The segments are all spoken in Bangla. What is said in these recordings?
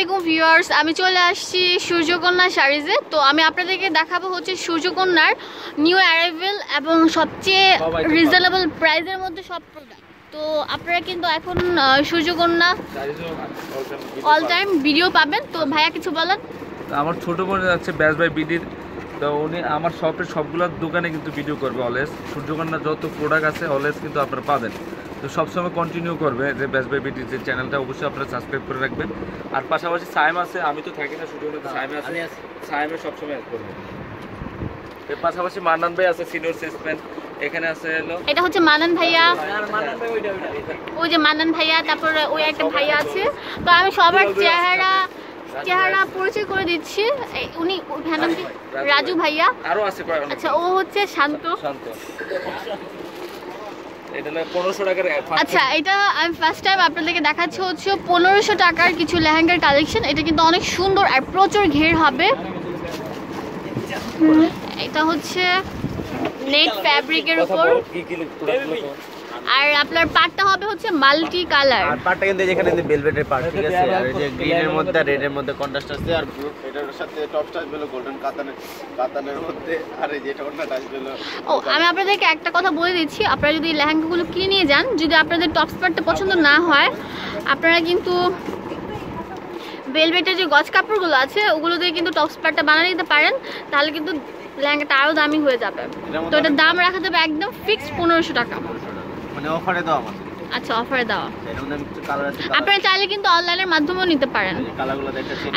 আলাইকুম ভিউয়ার্স আমি চলে আসছি সূর্যকন্যা শাড়িজে। তো আমি আপনাদেরকে দেখাবো হচ্ছে সূর্যকন্যার নিউ অ্যারাইভেল এবং সবচেয়ে রিজনেবল প্রাইসের মধ্যে সব প্রোডাক্ট তো আপনারা কিন্তু এখন সূর্যকন্যা অল টাইম ভিডিও পাবেন। তো ভাইয়া কিছু বলেন। আমার ছোট বোন যাচ্ছে ব্যাস ভাই বিডির তো উনি আমার শপের সবগুলো দোকানে কিন্তু ভিডিও করবে অলওয়েজ সূর্যকন্যা যত প্রোডাক্ট আছে অলওয়েজ কিন্তু আপনারা পাবেন। তো সবসময় কন্টিনিউ করবে যে ব্যাস ভাই বিডির যে চ্যানেলটা অবশ্যই আপনারা সাবস্ক্রাইব করে রাখবেন। আর পাশাপাশি সাইম আছে আমি তো থাকি না সূর্যকন্যা সাইম আছে। সাইমে সবসময় হেল্প করবে। এর পাশাপাশি মান্নান ভাই আছে সিনিয়র সেলসম্যান এখানে আছে হলো এটা হচ্ছে মানান ভাইয়া। ওই যে মানান ভাইয়া তারপরে ওই একটা ভাইয়া আছে। তো আমি সবার চেহারা চেহারা পরিচয় করে দিচ্ছি। এই উনি ওই ভাইয়ার নাম কি? রাজু ভাইয়া। আরও আছে আচ্ছা ও হচ্ছে শান্ত। শান্ত এটা হলো পনেরোশো টাকার first আচ্ছা এটা আমি ফার্স্ট টাইম আপনাদেরকে দেখাচ্ছি হচ্ছে পনেরোশো টাকার কিছু লেহেঙ্গার কালেকশন এটা কিন্তু অনেক সুন্দর আর প্রচুর ঘের হবে। এটা হচ্ছে নেট ফ্যাব্রিকের উপর। গুলো। আর আপনার পাটটা হবে হচ্ছে মাল্টি কালার। আর পার্টটা কিন্তু যেখানে ভেলভেটের পার্ট ঠিক আছে? আর এই যে গ্রিনের মধ্যে আর রেডের মধ্যে কন্ট্রাস্ট আছে আর ব্লু এটার সাথে টপটা আসবে হলো গোল্ডেন কাতানের কাতানের মধ্যে আর এই যেটা ওটা আসবে হলো ও আমি আপনাদেরকে একটা কথা বলে দিচ্ছি আপনারা যদি এই লেহেঙ্গাগুলো কিনে নিয়ে যান যদি আপনাদের টপস পার্টটা পছন্দ না হয় আপনারা কিন্তু বেলভেটের যে গজ কাপড়গুলো আছে ওগুলো দিয়ে কিন্তু টপস পার্টটা বানিয়ে নিতে পারেন তাহলে কিন্তু লেহেঙ্গাটা আরও দামি হয়ে যাবে। তো এটার দাম রাখা যাবে একদম ফিক্সড পনেরোশো টাকা। মানে অফারে দাও আমাদের আচ্ছা অফারে আপনারা চাইলে কিন্তু অনলাইনের মাধ্যমেও নিতে পারেন।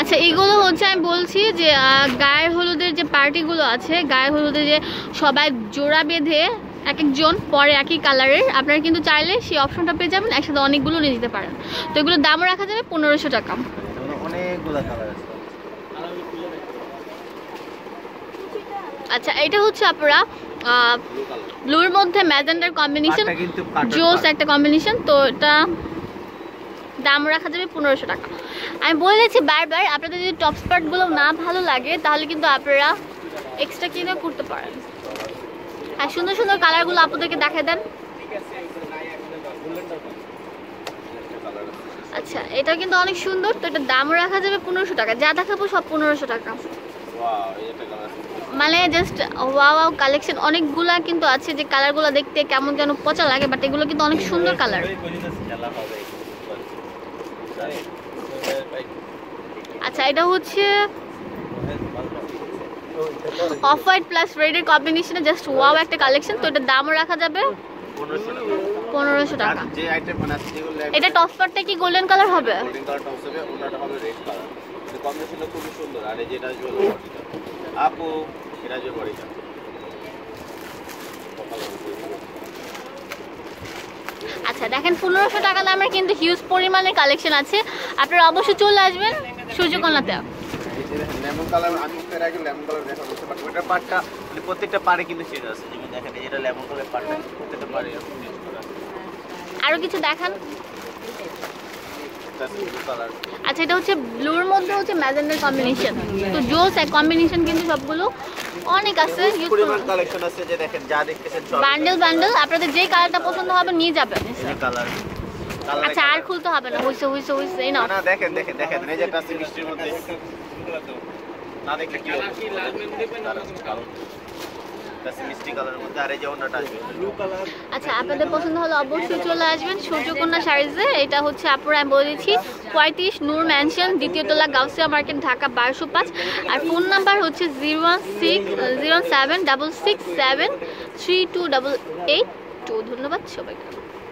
আচ্ছা এইগুলো হচ্ছে আমি বলছি যে গায়ের হলুদের যে পার্টিগুলো আছে গায়ের হলুদে যে সবাই জোড়া বেঁধে এক একজন পরে একই কালারের আপনারা কিন্তু চাইলে সেই অপশনটা পেয়ে যাবেন একসাথে অনেকগুলো নিয়ে নিতে পারেন। তো এগুলোর দামও রাখা যাবে পনেরোশো টাকা। অনেকগুলো কালার আছে। আচ্ছা এটা হচ্ছে আপনারা ব্লুর মধ্যে ম্যাজেন্ডার কম্বিনেশন জোস একটা কম্বিনেশন তো এটা দাম রাখা যাবে পনেরোশো টাকা। আমি বলে দিচ্ছি বারবার আপনাদের যদি টপ স্পার্টগুলো না ভালো লাগে তাহলে কিন্তু আপনারা এক্সট্রা কিনে করতে পারেন। আর সুন্দর সুন্দর কালারগুলো আপনাদেরকে দেখায় দেন। আচ্ছা এটা কিন্তু অনেক সুন্দর তো এটা দাম রাখা যাবে পনেরোশো টাকা। যা দেখাবো সব পনেরোশো টাকা। মানে জাস্ট ওয়াও ওয়াও কালেকশন অনেকগুলা কিন্তু আছে যে কালারগুলো দেখতে কেমন যেন পচা লাগে বাট এগুলো কিন্তু অনেক সুন্দর কালার আচ্ছা এটা হচ্ছে অফ হোয়াইট প্লাস রেডের কম্বিনেশনে জাস্ট ওয়াও একটা কালেকশন তো এটার দামও রাখা যাবে পনেরোশো টাকা। এটা টপ স্পারটা কি গোল্ডেন কালার হবে? কম্বিনেশনটা খুবই সুন্দর আর এই যেটা বডিটা। আপু এটা বডিটা। আচ্ছা দেখেন পনেরোশো টাকা দামের কিন্তু হিউজ পরিমাণের কালেকশন আছে। আপনারা অবশ্যই চলে আসবেন সূর্যকন্যাতে। লেমন কালার আমি এর আগে লেমন কালার দেখা পাটটা মানে প্রত্যেকটা পাড়ে কিন্তু শেড আছে। যেমন দেখেন লেমন কালার পাটটা প্রত্যেকটা পাড়ে এরকম শেড করা আছে। আরও কিছু দেখান। আচ্ছা এটা হচ্ছে ব্লুর মধ্যে হচ্ছে ম্যাজেন্ডার কম্বিনেশন তো জোস এক কম্বিনেশন কিন্তু সবগুলো অনেক আছে পরিমাণ কালেকশন আছে যে দেখেন যা দেখতেছেন সব। বান্ডেল বান্ডেল আপনাদের যে কালারটা পছন্দ হবে নিয়ে যাবেন। কালার কালার আচ্ছা আর খুলতে হবে না। হইছে হইছে হইছে এই না না দেখেন দেখেন দেখেন এই যেটা আছে মিষ্টির মধ্যে। না দেখলে কি হবে? এটা মিষ্টি কালারের মধ্যে আর এই যে অন্যটা আসবে ব্লু কালার আচ্ছা আপনাদের পছন্দ হলে অবশ্যই চলে আসবেন সূর্যকন্যা শাড়িজে এটা হচ্ছে আপনারা আমি বলে দিচ্ছি পঁয়ত্রিশ নূর ম্যানশন দ্বিতীয় তলা গাউসিয়া মার্কেট ঢাকা বারোশো পাঁচ। আর ফোন নাম্বার হচ্ছে zero one six zero seven double six seven three two double eight two ধন্যবাদ সবাইকে।